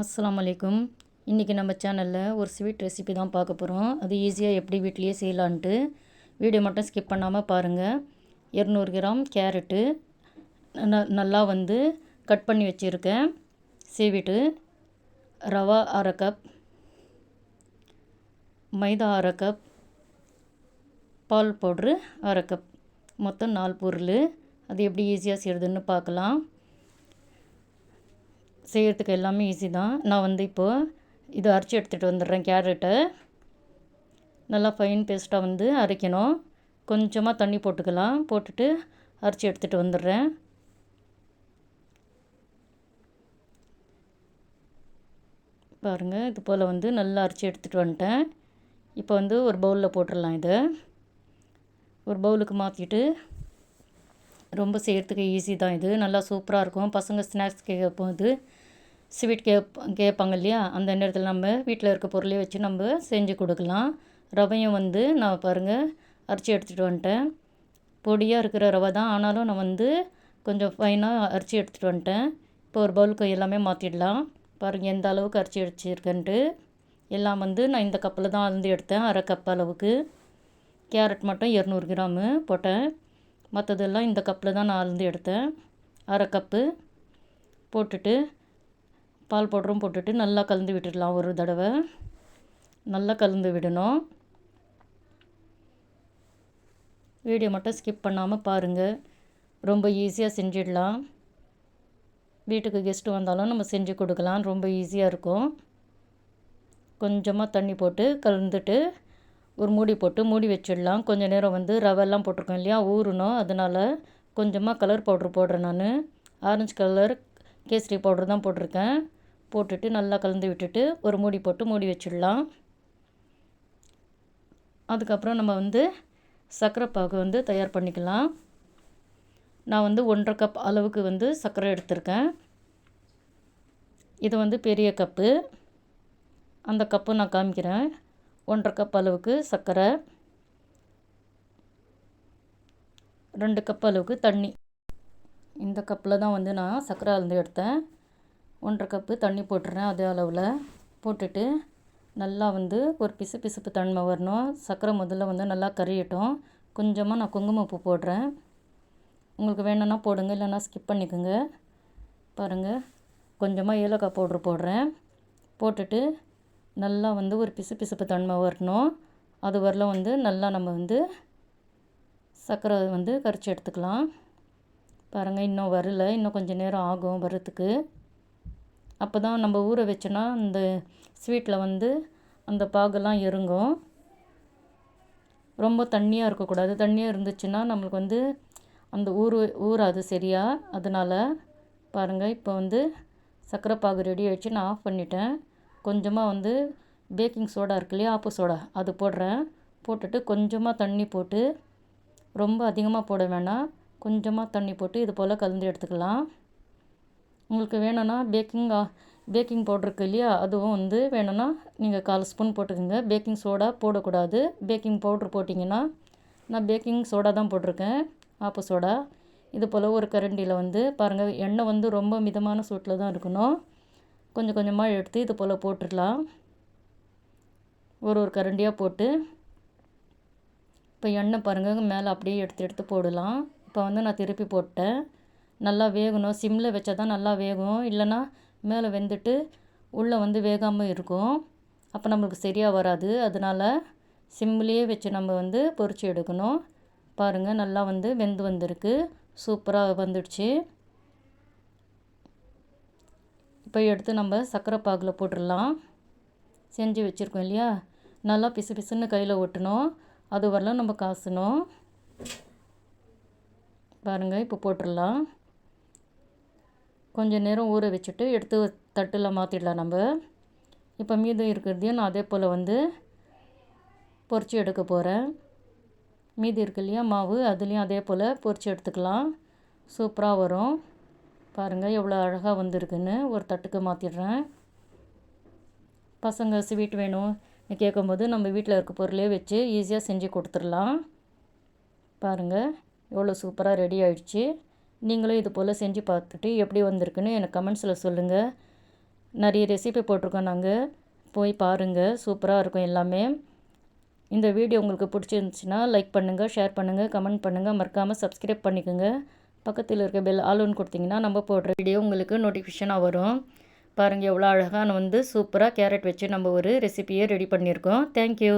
அஸ்லாம் அலைக்கும். இன்றைக்கி நம்ம சேனலில் ஒரு ஸ்வீட் ரெசிபி தான் பார்க்க போகிறோம் அது ஈஸியாக எப்படி வீட்லேயே செய்யலான்ட்டு. வீடியோ மட்டும் ஸ்கிப் பண்ணாமல் பாருங்கள் இரநூறு கிராம் கேரட்டு ந நல்லா வந்து கட் பண்ணி வச்சுருக்கேன். சீவிட்டு ரவா அரை கப் மைதா அரை கப் பால் பவுட்ரு அரை கப் மொத்தம் நாலு பொருள். அது எப்படி ஈஸியாக செய்கிறதுன்னு பார்க்கலாம். செய்கிறதுக்கு எல்லாமே ஈஸி தான். நான் வந்து இப்போது இது அரைச்சி எடுத்துகிட்டு வந்துடுறேன் கேரட்டை. நல்லா ஃபைன் பேஸ்ட்டாக வந்து அரைக்கணும். கொஞ்சமாக தண்ணி போட்டுக்கலாம். போட்டுட்டு அரைச்சி எடுத்துகிட்டு வந்துடுறேன். பாருங்கள் இது போல் வந்து நல்லா அரைச்சி எடுத்துகிட்டு வந்துட்டேன். இப்போ வந்து ஒரு பவுலில் போட்டுடலாம் இதை. ஒரு பவுலுக்கு மாற்றிட்டு ரொம்ப செய்கிறதுக்கு ஈஸி தான் இது. நல்லா சூப்பராக இருக்கும். பசங்க ஸ்நாக்ஸ் கேட்கும் இது ஸ்வீட் கேப் கேட்பாங்க இல்லையா? அந்த நேரத்தில் நம்ம வீட்டில் இருக்க பொருளே வச்சு நம்ம செஞ்சு கொடுக்கலாம். ரவையும் வந்து நான் பாருங்கள் அரைச்சி எடுத்துகிட்டு வந்துட்டேன். பொடியாக இருக்கிற ரவை தான் ஆனாலும் நான் வந்து கொஞ்சம் ஃபைனாக அரைச்சி எடுத்துகிட்டு வந்துட்டேன். இப்போ ஒரு பவுலுக்கு எல்லாமே மாற்றிடலாம் பாருங்கள் எந்த அளவுக்கு அரைச்சி அடிச்சிருக்கேன்ட்டு எல்லாம் வந்து நான் இந்த கப்பில் தான் அளந்து எடுத்தேன். அரை கப் அளவுக்கு. கேரட் மட்டும் இரநூறு கிராமு போட்டேன். மற்றதெல்லாம் இந்த கப்பில் தான் நான் அளந்து எடுத்தேன். அரை கப்பு போட்டுட்டு பால் பவுடரும் போட்டுட்டு நல்லா கலந்து விட்டுடலாம் ஒரு தடவை. நல்லா கலந்து விடணும். வீடியோ மட்டும் ஸ்கிப் பண்ணாமல் பாருங்கள் ரொம்ப ஈஸியாக செஞ்சிடலாம். வீட்டுக்கு கெஸ்ட்டு வந்தாலும் நம்ம செஞ்சு கொடுக்கலாம். ரொம்ப ஈஸியாக இருக்கும். கொஞ்சமாக தண்ணி போட்டு கலந்துட்டு ஒரு மூடி போட்டு மூடி வச்சிடலாம். கொஞ்சம் நேரம் வந்து ரவெல்லாம் போட்டிருக்கோம் இல்லையா? ஊறணும். அதனால் கொஞ்சமாக கலர் பவுட்ரு போடுறேன் நான். ஆரஞ்சு கலர் கேசரி பவுட்ரு தான் போட்டிருக்கேன். போட்டுட்டு நல்லா கலந்து விட்டுட்டு ஒரு மூடி போட்டு மூடி வச்சிடலாம். அதுக்கப்புறம் நம்ம வந்து சர்க்கரை பாகு வந்து தயார் பண்ணிக்கலாம். நான் வந்து ஒன்றரை கப் அளவுக்கு வந்து சர்க்கரை எடுத்திருக்கேன். இது வந்து பெரிய கப்பு. அந்த கப்பு நான் காமிக்கிறேன். ஒன்றரை கப் அளவுக்கு சர்க்கரை ரெண்டு கப் அளவுக்கு தண்ணி. இந்த கப்பில் தான் வந்து நான் சர்க்கரை அளந்து எடுத்தேன். ஒன்றரை கப்பு தண்ணி போட்டுறேன் அதே அளவில். போட்டுட்டு நல்லா வந்து ஒரு பிசு பிசுப்பு தன்மை வரணும். சர்க்கரை முதல்ல வந்து நல்லா கறியட்டும் கொஞ்சமாக நான் குங்குமப்பூ போடுறேன். உங்களுக்கு வேணும்னா போடுங்க இல்லைன்னா ஸ்கிப் பண்ணிக்கோங்க. பாருங்கள் கொஞ்சமாக ஏலக்காய் பவுட்ரு போடுறேன். போட்டுட்டு நல்லா வந்து ஒரு பிசு பிசுப்பு தன்மை வரணும். அது வரலாம் வந்து நல்லா நம்ம வந்து சர்க்கரை வந்து கரைச்சி எடுத்துக்கலாம். பாருங்கள் இன்னும் வரல. இன்னும் கொஞ்சம் நேரம் ஆகும் வர்றதுக்கு. அப்போ தான் நம்ம ஊற வச்சோன்னா அந்த ஸ்வீட்டில் வந்து அந்த பாகெல்லாம் இறங்கும். ரொம்ப தண்ணியாக இருக்கக்கூடாது. தண்ணியாக இருந்துச்சுன்னா நம்மளுக்கு வந்து அந்த ஊறு ஊறாது சரியாக அதனால் பாருங்கள் இப்போ வந்து சர்க்கரை பாகு ரெடி ஆகிடுச்சு நான் ஆஃப் பண்ணிட்டேன். கொஞ்சமாக வந்து பேக்கிங் சோடா இருக்கு இல்லையா? ஆப்பு சோடா அது போடுறேன். போட்டுட்டு கொஞ்சமாக தண்ணி போட்டு ரொம்ப அதிகமாக போட வேணாம். கொஞ்சமாக தண்ணி போட்டு இது போல் கலந்து எடுத்துக்கலாம். உங்களுக்கு வேணும்னா பேக்கிங் பேக்கிங் பவுட்ரு இருக்கு இல்லையா? அதுவும் வந்து வேணும்னா நீங்கள் கால் ஸ்பூன் போட்டுக்கோங்க. பேக்கிங் சோடா போடக்கூடாது. பேக்கிங் பவுட்ரு போட்டிங்கன்னா நான் பேக்கிங் சோடா தான் போட்டிருக்கேன். ஆப்பு சோடா இது போல் ஒரு கரண்டியில் வந்து பாருங்கள் எண்ணெய் வந்து ரொம்ப மிதமான சூட்டில் தான் இருக்கணும். கொஞ்சம் கொஞ்சமாக எடுத்து இது போல் போட்டுடலாம். ஒரு ஒரு கரண்டியாக போட்டு இப்போ எண்ணெய் பாருங்கள் மேலே அப்படியே எடுத்து எடுத்து போடலாம். இப்போ வந்து நான் திருப்பி போட்டேன். நல்லா வேகணும். சிம்மில் வச்சா தான் நல்லா வேகும். இல்லைன்னா மேலே வெந்துட்டு உள்ளே வந்து வேகாமல் இருக்கும். அப்போ நம்மளுக்கு சரியாக வராது. அதனால் சிம்லேயே வச்சு நம்ம வந்து பொறிச்சு எடுக்கணும். பாருங்கள் நல்லா வந்து வெந்து வந்திருக்கு. சூப்பராக வந்துடுச்சு. இப்போ எடுத்து நம்ம சர்க்கரை பாகில் போட்டுடலாம். செஞ்சு வச்சுருக்கோம் இல்லையா? நல்லா பிசு பிசுன்னு கையில் ஒட்டணும். அது வரலாம் நம்ம காசணும். பாருங்கள் இப்போ போட்டுடலாம். கொஞ்சம் நேரம் ஊற வச்சுட்டு எடுத்து தட்டில் மாற்றிடலாம் நம்ம. இப்போ மீதம் இருக்கிறதையும் நான் அதே போல் வந்து பொரித்து எடுக்க போகிறேன் மீதி இருக்கு இல்லையா? மாவு அதுலேயும் அதே போல் பொறிச்சு எடுத்துக்கலாம். சூப்பராக வரும். பாருங்கள் எவ்வளோ அழகாக வந்திருக்குன்னு. ஒரு தட்டுக்கு மாற்றிடுறேன் பசங்க ஸ்வீட் வேணும். கேட்கும்போது நம்ம வீட்டில் இருக்க பொருளே வச்சு ஈஸியாக செஞ்சு கொடுத்துடலாம். பாருங்கள் எவ்வளோ சூப்பராக ரெடி ஆயிடுச்சு. நீங்களும் இது போல் செஞ்சு பார்த்துட்டு எப்படி வந்திருக்குன்னு எனக்கு கமெண்ட்ஸில் சொல்லுங்கள் நிறைய ரெசிபி போட்டிருக்கோம் நாங்கள் போய் பாருங்கள் சூப்பராக இருக்கும் எல்லாமே. இந்த வீடியோ உங்களுக்கு பிடிச்சிருந்துச்சின்னா லைக் பண்ணுங்கள் ஷேர் பண்ணுங்கள் கமெண்ட் பண்ணுங்கள் மறக்காமல் சப்ஸ்கிரைப் பண்ணிக்கோங்க. பக்கத்தில் இருக்க பெல் ஆலோன் கொடுத்தீங்கன்னா நம்ம போடுற வீடியோ உங்களுக்கு நோட்டிஃபிகேஷனாக வரும். பாருங்கள் எவ்வளோ அழகான வந்து சூப்பராக கேரட் வச்சு நம்ம ஒரு ரெசிபியை ரெடி பண்ணியிருக்கோம். தேங்க்யூ